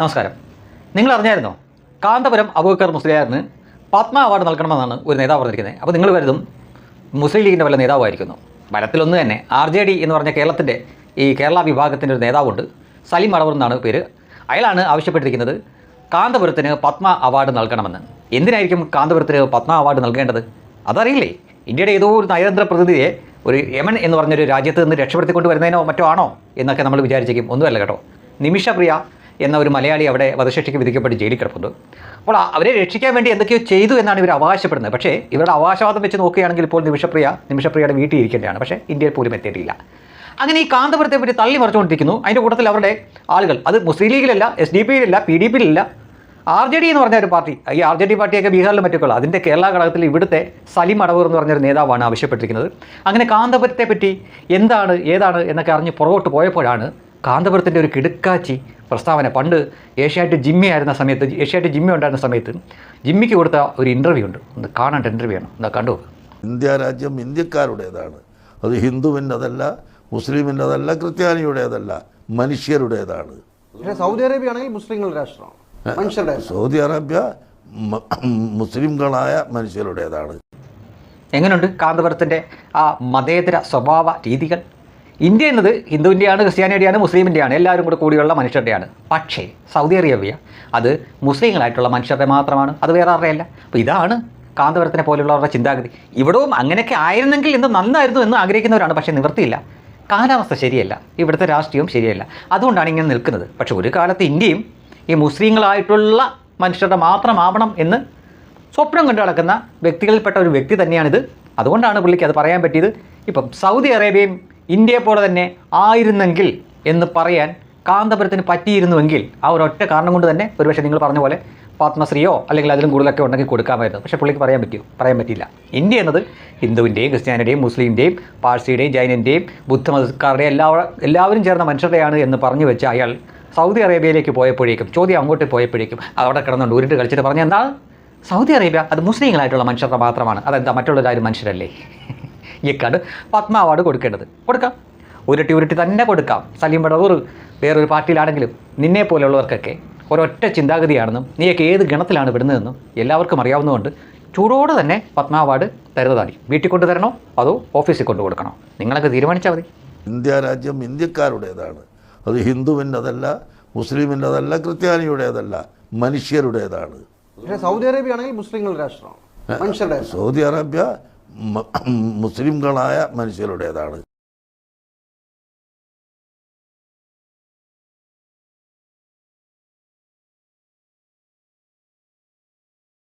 നമസ്കാരം. നിങ്ങൾ അറിഞ്ഞായിരുന്നോ? കാന്തപുരം അബൂബക്കർ മുസ്ലിയാറിന് പത്മ അവാർഡ് നൽകണമെന്നാണ് ഒരു നേതാവ് പറഞ്ഞിരിക്കുന്നത്. അപ്പോൾ നിങ്ങൾ കരുതും മുസ്ലിം ലീഗിന്റെ വല്ല നേതാവായിരിക്കുന്നു. ബലത്തിലൊന്ന് തന്നെ ആർ ജെ ഡി എന്ന് പറഞ്ഞ കേരളത്തിന്റെ ഈ കേരള വിഭാഗത്തിന്റെ ഒരു നേതാവുണ്ട്. സലീം അടവർ എന്നാണ് പേര്. അയാളാണ് ആവശ്യപ്പെട്ടിരിക്കുന്നത് കാന്തപുരത്തിന് പത്മ അവാർഡ് നൽകണമെന്ന്. എന്തിനായിരിക്കും കാന്തപുരത്തിന് പത്മ അവാർഡ് നൽകേണ്ടത്? അതറിയില്ലേ? ഇന്ത്യയുടെ ഏതോ ഒരു നയതന്ത്ര പ്രതിനിധിയെ ഒരു യമൻ എന്ന് പറഞ്ഞൊരു രാജ്യത്ത് നിന്ന് രക്ഷപ്പെടുത്തിക്കൊണ്ട് വരുന്നതിനോ മറ്റോ ആണോ എന്നൊക്കെ നമ്മൾ വിചാരിച്ചേക്കും. ഒന്നുമല്ല കേട്ടോ. നിമിഷപ്രിയ എന്ന ഒരു മലയാളി അവിടെ വധശിക്ഷയ്ക്ക് വിധിക്കപ്പെട്ട് ജയിലിൽ കിടപ്പുണ്ട്. അപ്പോൾ അവരെ രക്ഷിക്കാൻ വേണ്ടി എന്തൊക്കെയോ ചെയ്തു എന്നാണ് ഇവർ അവകാശപ്പെടുന്നത്. പക്ഷേ ഇവരുടെ അവകാശവാദം വെച്ച് നോക്കുകയാണെങ്കിൽ ഇപ്പോൾ നിമിഷപ്രിയ നിമിഷപ്രിയയുടെ വീട്ടിൽ ഇരിക്കേണ്ടതാണ്. പക്ഷേ ഇന്ത്യയിൽ പോലും എത്തിയിട്ടില്ല. അങ്ങനെ ഈ കാന്തപുരത്തെ പറ്റി തള്ളി മറിച്ചുകൊണ്ടിരിക്കുന്നു. അതിന്റെ കൂട്ടത്തിൽ അവരുടെ ആളുകൾ അത് മുസ്ലിം ലീഗിലല്ല എസ് ഡി പിയിലില്ല പി ഡി പിയിലില്ല. ആർ ജെ ഡി എന്ന് പറഞ്ഞ ഒരു പാർട്ടി ഈ ആർ ജെ ഡി പാർട്ടിയൊക്കെ ബീഹാറിലും മറ്റൊക്കെയുള്ള അതിന്റെ കേരള ഘടകത്തിൽ ഇവിടുത്തെ സലിം അടവൂർ എന്ന് പറഞ്ഞൊരു നേതാവാണ് ആവശ്യപ്പെട്ടിരിക്കുന്നത്. അങ്ങനെ കാന്തപുരത്തെ പറ്റി എന്താണ് ഏതാണ് എന്നൊക്കെ അറിഞ്ഞ് പുറകോട്ട് പോയപ്പോഴാണ് കാന്തപുരത്തിന്റെ ഒരു കിടുക്കാച്ചി പ്രസ്താവന. പണ്ട് ഏഷ്യാറ്റ് ജിമ്മി ആയിരുന്ന സമയത്ത് ഏഷ്യാറ്റ് ജിമ്മി ഉണ്ടായിരുന്ന സമയത്ത് ജിമ്മിക്ക് കൊടുത്ത ഒരു ഇന്റർവ്യൂ ഉണ്ട്. ഒന്ന് കാണേണ്ട ഇന്റർവ്യൂ ആണ്. ഒന്ന് കണ്ടു ഇന്ത്യ രാജ്യം ഇന്ത്യക്കാരുടേതാണ്. അത് ഹിന്ദുവിന്റെതല്ല മുസ്ലിമിന്റെതല്ല ക്രിസ്ത്യാനിയുടേതല്ല മനുഷ്യരുടേതാണ്. സൗദി അറേബ്യ ആണെങ്കിൽ മുസ്ലിങ്ങളുടെ രാഷ്ട്രമാണ്. മനുഷ്യരുടെ സൗദി അറേബ്യ മുസ്ലിംകളായ മനുഷ്യരുടേതാണ്. എങ്ങനെയുണ്ട് കാന്തപുരത്തിന്റെ ആ മതേതര സ്വഭാവ രീതികൾ? ഇന്ത്യ എന്നത് ഹിന്ദുവിന്റെയാണ് ക്രിസ്ത്യാനിയുടെയാണ് മുസ്ലിമിന്റെയാണ് എല്ലാവരും കൂടെ കൂടിയുള്ള മനുഷ്യരുടെയാണ്. പക്ഷേ സൗദി അറേബ്യ അത് മുസ്ലിങ്ങളായിട്ടുള്ള മനുഷ്യരുടെ മാത്രമാണ് അത് വേറെ ആരുടെയല്ല അപ്പോൾ ഇതാണ് കാന്തപുരത്തിനെ പോലെയുള്ളവരുടെ ചിന്താഗതി. ഇവിടവും അങ്ങനെയൊക്കെ ആയിരുന്നെങ്കിൽ ഇന്ന് നന്നായിരുന്നു എന്ന് ആഗ്രഹിക്കുന്നവരാണ് പക്ഷേ നിവൃത്തിയില്ല കാലാവസ്ഥ ശരിയല്ല ഇവിടുത്തെ രാഷ്ട്രീയവും ശരിയല്ല. അതുകൊണ്ടാണ് ഇങ്ങനെ നിൽക്കുന്നത്. പക്ഷേ ഒരു കാലത്ത് ഇന്ത്യയും ഈ മുസ്ലിങ്ങളായിട്ടുള്ള മനുഷ്യരുടെ മാത്രമാവണം എന്ന് സ്വപ്നം കണ്ടു നടക്കുന്ന വ്യക്തികളിൽപ്പെട്ട ഒരു വ്യക്തി തന്നെയാണിത്. അതുകൊണ്ടാണ് പുള്ളിക്ക് അത് പറയാൻ പറ്റിയത്. ഇപ്പം സൗദി അറേബ്യയും ഇന്ത്യയെ പോലെ തന്നെ ആയിരുന്നെങ്കിൽ എന്ന് പറയാൻ കാന്തപുരത്തിന് പറ്റിയിരുന്നുവെങ്കിൽ ആ ഒരൊറ്റ കാരണം കൊണ്ട് തന്നെ ഒരുപക്ഷെ നിങ്ങൾ പറഞ്ഞ പോലെ പത്മശ്രീയോ അല്ലെങ്കിൽ അതിലും കൂടുതലൊക്കെ ഉണ്ടെങ്കിൽ കൊടുക്കാമായിരുന്നു. പക്ഷേ പുള്ളിക്ക് പറയാൻ പറ്റിയോ പറയാൻ പറ്റില്ല ഇന്ത്യ എന്നത് ഹിന്ദുവിന്റെയും ക്രിസ്ത്യാനിയുടെയും മുസ്ലിമിന്റെയും പാഴ്സിയുടെയും ജൈനന്റെയും ബുദ്ധമതക്കാരുടെയും എല്ലാ എല്ലാവരും ചേർന്ന മനുഷ്യരുടെയാണ് എന്ന് പറഞ്ഞു വെച്ച അയാൾ സൗദി അറേബ്യയിലേക്ക് പോയപ്പോഴേക്കും ചോദ്യം അങ്ങോട്ട് പോയപ്പോഴേക്കും അവിടെ കിടന്നുകൊണ്ട് ഉരുട്ട് കളിച്ചിട്ട് പറഞ്ഞ എന്താ സൗദി അറേബ്യ അത് മുസ്ലിങ്ങളായിട്ടുള്ള മനുഷ്യരുടെ മാത്രമാണ്. അതെന്താ? മറ്റുള്ളവരാരും മനുഷ്യരല്ലേ? ഇക്കാണ് പത്മ അവാർഡ് കൊടുക്കേണ്ടത്. കൊടുക്കാം. ഉരുട്ടി ഉരുട്ടി തന്നെ കൊടുക്കാം. സലീം ബടവൂർ വേറൊരു പാർട്ടിയിലാണെങ്കിലും നിന്നെ പോലെയുള്ളവർക്കൊക്കെ ഒരൊറ്റ ചിന്താഗതിയാണെന്നും നീയൊക്കെ ഏത് ഗണത്തിലാണ് വിടുന്നതെന്നും എല്ലാവർക്കും അറിയാവുന്നതുകൊണ്ട് ചൂടോടെ തന്നെ പത്മ അവാർഡ് തരുന്നതാണ്. വീട്ടിൽ കൊണ്ട് തരണോ? അതോ ഓഫീസിൽ കൊണ്ടു കൊടുക്കണോ? നിങ്ങളൊക്കെ തീരുമാനിച്ചാൽ മതി. ഇന്ത്യ രാജ്യം ഇന്ത്യക്കാരുടേതാണ്. അത് ഹിന്ദുവിന്റെതല്ല മുസ്ലിമിന്റെതല്ല ക്രിസ്ത്യാനിയുടേതല്ല മനുഷ്യരുടേതാണ്. സൗദി അറേബ്യ ആണെങ്കിൽ മുസ്ലിങ്ങളുടെ രാഷ്ട്രമാണ് മനുഷ്യരുടെ സൗദി അറേബ്യ മുസ്ലിംകളായ മനുഷ്യരുടേതാണ്.